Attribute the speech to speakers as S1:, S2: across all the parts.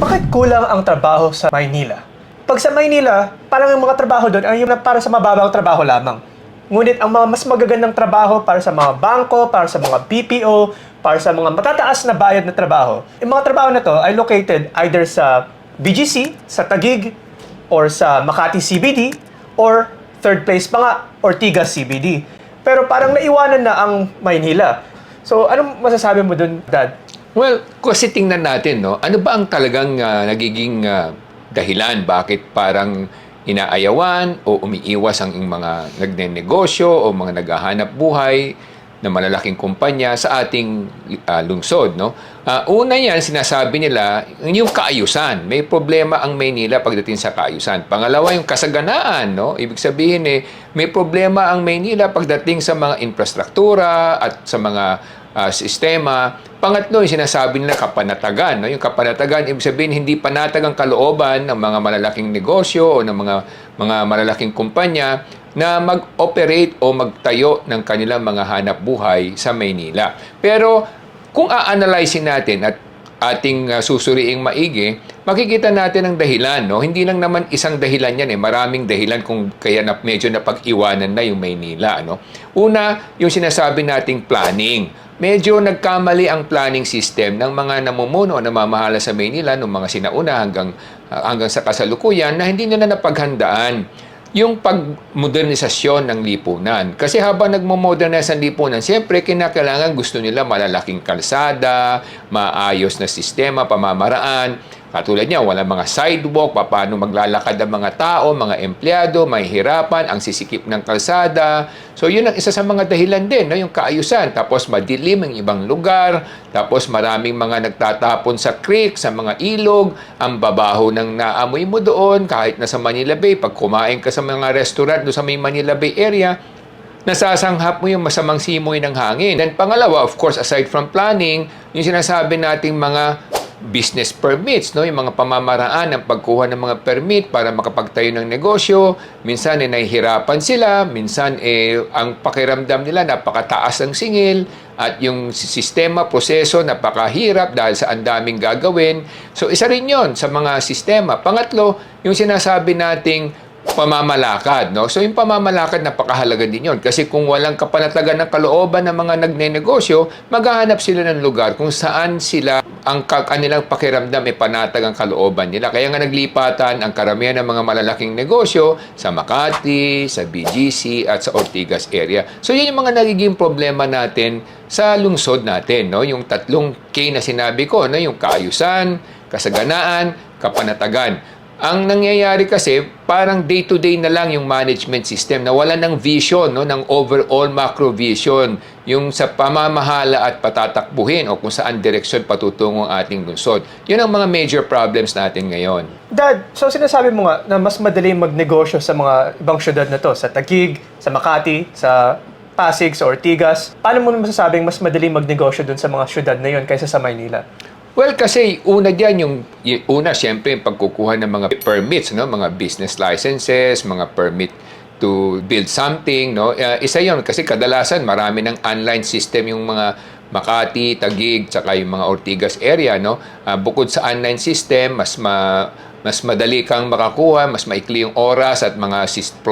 S1: Bakit kulang ang trabaho sa Maynila? Pag sa Maynila, parang yung mga trabaho doon ay yung para sa mababang trabaho lamang. Ngunit ang mga mas magagandang trabaho para sa mga bangko, para sa mga BPO, para sa mga matataas na bayad na trabaho, yung mga trabaho na to ay located either sa BGC, sa Tagig, or sa Makati CBD, or third place pa nga, Ortigas CBD. Pero parang naiwanan na ang Maynila. So, anong masasabi mo dun, Dad?
S2: Well, kasi tingnan natin, no? Ano ba ang talagang ah, nagiging ah, dahilan bakit parang inaayawan o umiiwas ang mga nagnenegosyo o mga naghahanap buhay na malalaking kumpanya sa ating ah, lungsod, no? Ah, una yan, sinasabi nila, yung kaayusan. May problema ang Maynila pagdating sa kaayusan. Pangalawa, yung kasaganaan, no? Ibig sabihin eh, may problema ang Maynila pagdating sa mga infrastruktura at sa mga ah, sistema. Pangatlo, yung sinasabi nila kapanatagan. No? Yung kapanatagan, ibig sabihin hindi panatag ang kalooban ng mga malalaking negosyo o ng mga mga malalaking kumpanya na mag-operate o magtayo ng kanilang mga hanap buhay sa Maynila. Pero kung a-analyze natin at ating uh, susuriing maigi, makikita natin ang dahilan. No? Hindi lang naman isang dahilan yan. Eh. Maraming dahilan kung kaya na, medyo napag-iwanan na yung Maynila. No? Una, yung sinasabi nating planning. Medyo nagkamali ang planning system ng mga namumuno na mamahala sa Maynila noong mga sinauna hanggang, uh, hanggang sa kasalukuyan na hindi nila napaghandaan yung pagmodernisasyon ng lipunan. Kasi habang nagmo-modernize ang lipunan, siyempre kinakailangan gusto nila malalaking kalsada, maayos na sistema, pamamaraan. Katulad niya, wala mga sidewalk, paano maglalakad ang mga tao, mga empleyado, may hirapan, ang sisikip ng kalsada. So yun ang isa sa mga dahilan din, no? yung kaayusan. Tapos madilim ang ibang lugar, tapos maraming mga nagtatapon sa creek, sa mga ilog, ang babaho ng naamoy mo doon, kahit nasa Manila Bay, pag kumain ka sa mga restaurant doon sa may Manila Bay area, nasasanghap mo yung masamang simoy ng hangin. Then pangalawa, of course, aside from planning, yung sinasabi nating mga business permits, no? yung mga pamamaraan ng pagkuha ng mga permit para makapagtayo ng negosyo. Minsan eh, nahihirapan sila, minsan eh, ang pakiramdam nila napakataas ang singil at yung sistema, proseso, napakahirap dahil sa ang daming gagawin. So isa rin yon sa mga sistema. Pangatlo, yung sinasabi nating pamamalakad. No? So yung pamamalakad, napakahalaga din yun. Kasi kung walang kapanatagan ng kalooban ng mga nagnenegosyo, maghahanap sila ng lugar kung saan sila ang ka- kanilang pakiramdam ay panatag ang kalooban nila. Kaya nga naglipatan ang karamihan ng mga malalaking negosyo sa Makati, sa BGC at sa Ortigas area. So yun yung mga nagiging problema natin sa lungsod natin, no? Yung tatlong K na sinabi ko, no? Yung kaayusan, kasaganaan, kapanatagan. Ang nangyayari kasi, parang day-to-day na lang yung management system na wala ng vision, no, ng overall macro vision, yung sa pamamahala at patatakbuhin o kung saan direksyon patutungo ang ating lungsod. Yun ang mga major problems natin ngayon.
S1: Dad, so sinasabi mo nga na mas madali magnegosyo sa mga ibang syudad na to, sa Taguig, sa Makati, sa Pasig, sa Ortigas. Paano mo masasabing mas madali magnegosyo dun sa mga syudad na yun kaysa sa Maynila?
S2: Well, kasi una diyan yung, yung una siyempre yung pagkukuha ng mga permits, no, mga business licenses, mga permit to build something, no. Uh, isa 'yon kasi kadalasan marami ng online system yung mga Makati, Tagig, tsaka yung mga Ortigas area, no. Uh, bukod sa online system, mas ma mas madali kang makakuha, mas maikli yung oras at mga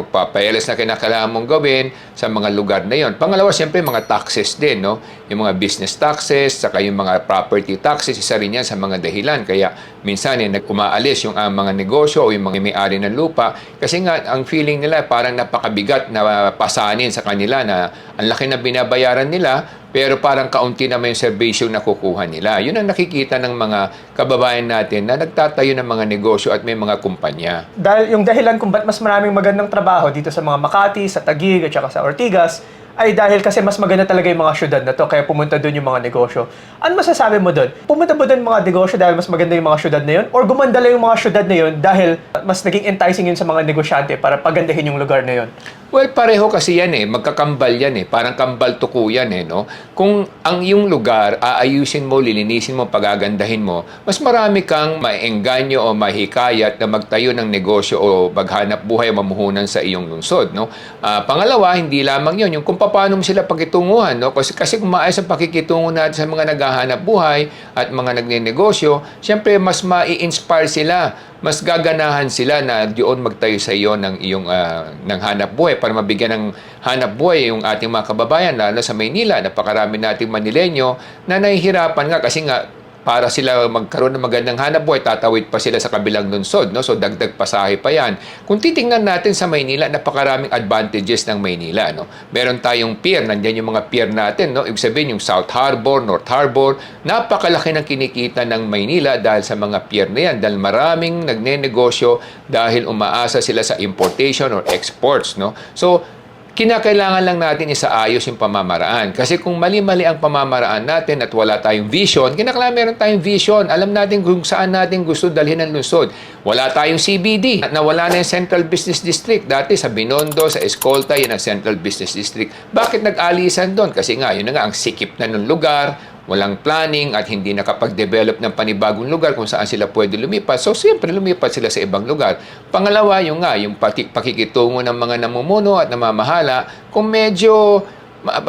S2: papeles na kinakailangan mong gawin sa mga lugar na yon. Pangalawa, siyempre, mga taxes din, no? Yung mga business taxes, saka yung mga property taxes, isa rin yan sa mga dahilan. Kaya minsan, eh, umaalis yung uh, mga negosyo o yung mga may-ari ng lupa. Kasi nga, ang feeling nila parang napakabigat na pasanin sa kanila na ang laki na binabayaran nila, pero parang kaunti naman yung serbisyo na kukuha nila. Yun ang nakikita ng mga kababayan natin na nagtatayo ng mga negosyo at may mga kumpanya.
S1: Dahil yung dahilan kung ba't mas maraming magandang trabaho dito sa mga Makati, sa Taguig, at saka sa Ortigas, ay dahil kasi mas maganda talaga yung mga syudad na to, kaya pumunta doon yung mga negosyo. Ano masasabi mo doon? Pumunta ba doon mga negosyo dahil mas maganda yung mga syudad na yun? Or gumanda lang yung mga syudad na yun dahil mas naging enticing yun sa mga negosyante para pagandahin yung lugar na yun?
S2: Well, pareho kasi yan eh. Magkakambal yan eh. Parang kambal tuko yan eh, no? Kung ang iyong lugar, aayusin mo, lilinisin mo, pagagandahin mo, mas marami kang maengganyo o mahikayat na magtayo ng negosyo o maghanap buhay o mamuhunan sa iyong lungsod, no? Ah, pangalawa, hindi lamang yun, yung kung paano mo sila pakitunguhan, no? Kasi, kasi kung maayos ang pakikitungo natin sa mga naghahanap buhay at mga nagnenegosyo, syempre mas mai-inspire sila mas gaganahan sila na diyon magtayo sa iyo ng iyong ah, ng hanap buhay para mabigyan ng hanap buhay yung ating mga kababayan lalo sa Maynila. Napakarami nating Manilenyo na nahihirapan nga kasi nga para sila magkaroon ng magandang hanap buhay, tatawid pa sila sa kabilang lungsod, no? So dagdag pasahe pa 'yan. Kung titingnan natin sa Maynila, napakaraming advantages ng Maynila, no? Meron tayong pier, nandiyan yung mga pier natin, no? Ibig sabihin yung South Harbor, North Harbor, napakalaki ng kinikita ng Maynila dahil sa mga pier na 'yan, dahil maraming nagnenegosyo dahil umaasa sila sa importation or exports, no? So kinakailangan lang natin isaayos yung pamamaraan. Kasi kung mali-mali ang pamamaraan natin at wala tayong vision, kinakailangan meron tayong vision. Alam natin kung saan natin gusto dalhin ang lungsod. Wala tayong CBD. At nawala na yung Central Business District. Dati sa Binondo, sa Escolta, yun ang Central Business District. Bakit nag-alisan doon? Kasi nga, yun na nga, ang sikip na ng lugar, walang planning at hindi nakapag-develop ng panibagong lugar kung saan sila pwede lumipat. So, siyempre, lumipat sila sa ibang lugar. Pangalawa, yung nga, yung pati, pakikitungo ng mga namumuno at namamahala, kung medyo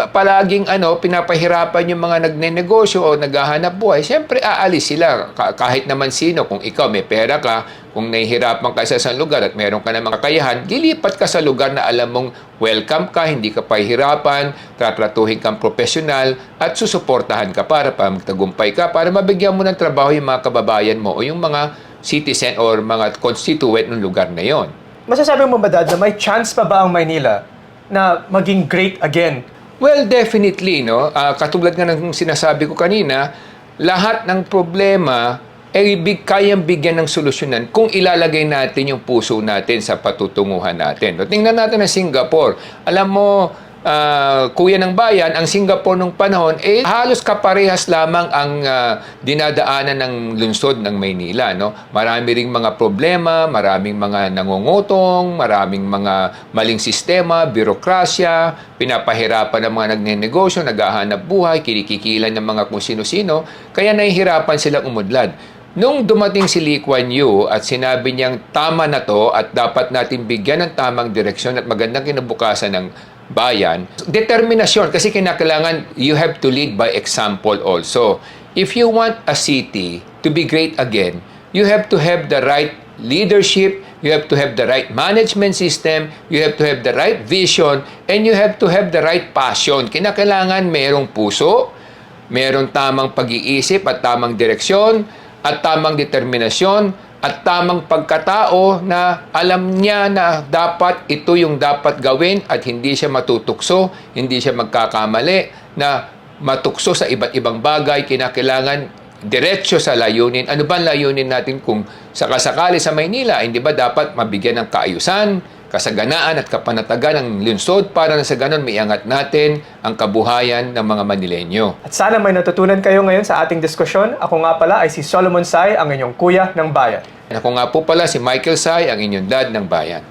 S2: palaging ano, pinapahirapan yung mga nagnenegosyo o naghahanap buhay, siyempre aalis sila. Ka- kahit naman sino, kung ikaw may pera ka, kung nahihirapan ka sa isang lugar at meron ka ng mga kakayahan, lilipat ka sa lugar na alam mong welcome ka, hindi ka pahihirapan, tatratuhin kang profesional, at susuportahan ka para pa magtagumpay ka, para mabigyan mo ng trabaho yung mga kababayan mo o yung mga citizen or mga constituent ng lugar na yon.
S1: Masasabi mo ba, Dad, na may chance pa ba ang Maynila na maging great again?
S2: Well, definitely, no? Ah, katulad nga ng sinasabi ko kanina, lahat ng problema ay big, kayang bigyan ng solusyonan kung ilalagay natin yung puso natin sa patutunguhan natin. No? Tingnan natin ang Singapore. Alam mo, ah, kuya ng bayan, ang Singapore nung panahon, eh, halos kaparehas lamang ang ah, dinadaanan ng lungsod ng Maynila. No? Marami ring mga problema, maraming mga nangungutong, maraming mga maling sistema, birokrasya, pinapahirapan ng mga nagnenegosyo, naghahanap buhay, kinikikilan ng mga kung sino-sino, kaya nahihirapan silang umudlad. Nung dumating si Lee Kuan Yew at sinabi niyang tama na to at dapat natin bigyan ng tamang direksyon at magandang kinabukasan ng bayan, determinasyon kasi kinakailangan you have to lead by example also. If you want a city to be great again, you have to have the right leadership, you have to have the right management system, you have to have the right vision, and you have to have the right passion. Kinakailangan merong puso, merong tamang pag-iisip at tamang direksyon, at tamang determinasyon, at tamang pagkatao na alam niya na dapat ito yung dapat gawin at hindi siya matutukso, hindi siya magkakamali, na matukso sa iba't ibang bagay, kinakailangan diretso sa layunin. Ano ba layunin natin kung sakasakali sa Maynila, hindi ba dapat mabigyan ng kaayusan, kasaganaan at kapanatagan ng lungsod para na sa ganon maiangat natin ang kabuhayan ng mga Manilenyo.
S1: At sana may natutunan kayo ngayon sa ating diskusyon. Ako nga pala ay si Solomon Sai, ang inyong kuya ng bayan.
S2: Ako nga po pala si Michael Sai, ang inyong dad ng bayan.